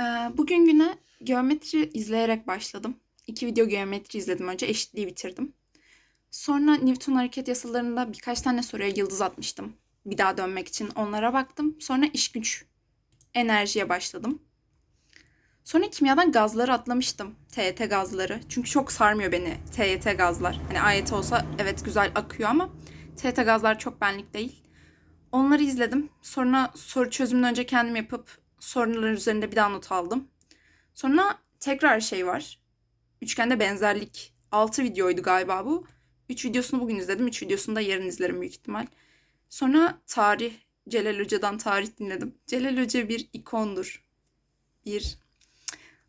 Ee, Bugün güne geometri izleyerek başladım. İki video geometri izledim önce. Eşitliği bitirdim. Sonra Newton hareket yasalarında birkaç tane soruya yıldız atmıştım. Bir daha dönmek için onlara baktım. Sonra iş güç enerjiye başladım. Sonra kimyadan gazları atlamıştım. TYT gazları. Çünkü çok sarmıyor beni TYT gazlar. Hani AYT olsa evet güzel akıyor ama TYT gazlar çok benlik değil. Onları izledim. Sonra soru çözümünü önce kendim yapıp soruların üzerinde bir daha not aldım. Sonra tekrar şey var. Üçgende benzerlik. 6 videoydu galiba bu. 3 videosunu bugün izledim. 3 videosunu da yarın izlerim büyük ihtimal. Sonra tarih. Celal Hoca'dan tarih dinledim. Celal Hoca bir ikondur. Bir...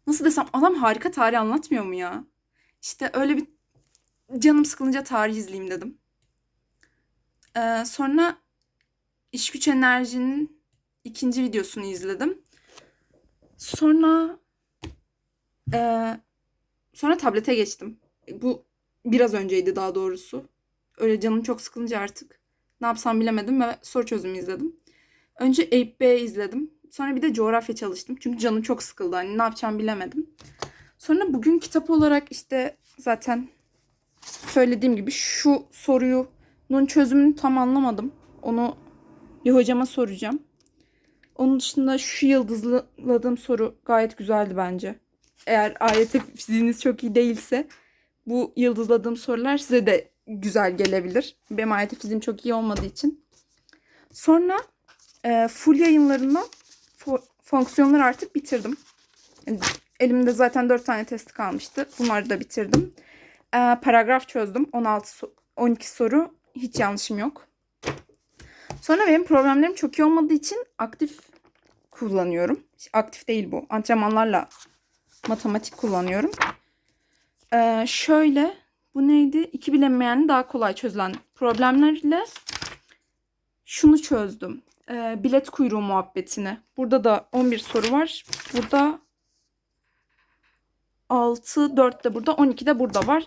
Nasıl desem adam harika tarih anlatmıyor mu ya? İşte öyle bir canım sıkılınca tarih izleyeyim dedim. Ee, sonra İş Güç Enerji'nin ikinci videosunu izledim. Sonra eee, sonra tablete geçtim. Bu biraz önceydi daha doğrusu. Öyle canım çok sıkılınca artık ne yapsam bilemedim ve soru çözümü izledim. Önce Bey izledim. Sonra bir de coğrafya çalıştım. Çünkü canım çok sıkıldı. Hani ne yapacağım bilemedim. Sonra bugün kitap olarak işte zaten söylediğim gibi şu sorunun çözümünü tam anlamadım. Onu bir hocama soracağım. Onun dışında şu yıldızladığım soru gayet güzeldi bence. Eğer AYT fiziğiniz çok iyi değilse bu yıldızladığım sorular size de güzel gelebilir. Benim AYT fiziğim çok iyi olmadığı için. Sonra e, full yayınlarından fo- fonksiyonları artık bitirdim. Elimde zaten 4 tane test kalmıştı. Bunları da bitirdim. E, paragraf çözdüm. 16 so- 12 soru. Hiç yanlışım yok. Sonra benim problemlerim çok iyi olmadığı için aktif kullanıyorum. Aktif değil bu. Antrenmanlarla matematik kullanıyorum. Ee, şöyle bu neydi? İki bilinmeyeni daha kolay çözülen problemlerle şunu çözdüm. Ee, bilet kuyruğu muhabbetini. Burada da 11 soru var. Burada 6, 4 de burada, 12 de burada var.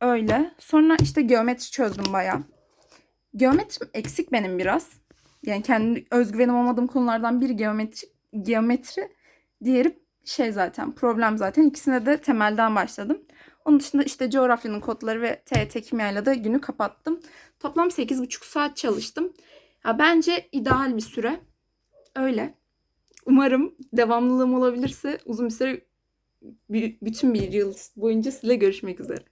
Öyle. Sonra işte geometri çözdüm bayağı. Geometrim eksik benim biraz. Yani kendi özgüvenim olmadığım konulardan biri geometri, geometri. Diğeri şey zaten problem zaten. İkisine de temelden başladım. Onun dışında işte coğrafyanın kodları ve TET kimyayla da günü kapattım. Toplam 8,5 saat çalıştım. Ya bence ideal bir süre. Öyle. Umarım devamlılığım olabilirse uzun bir süre bütün bir yıl boyunca sizinle görüşmek üzere.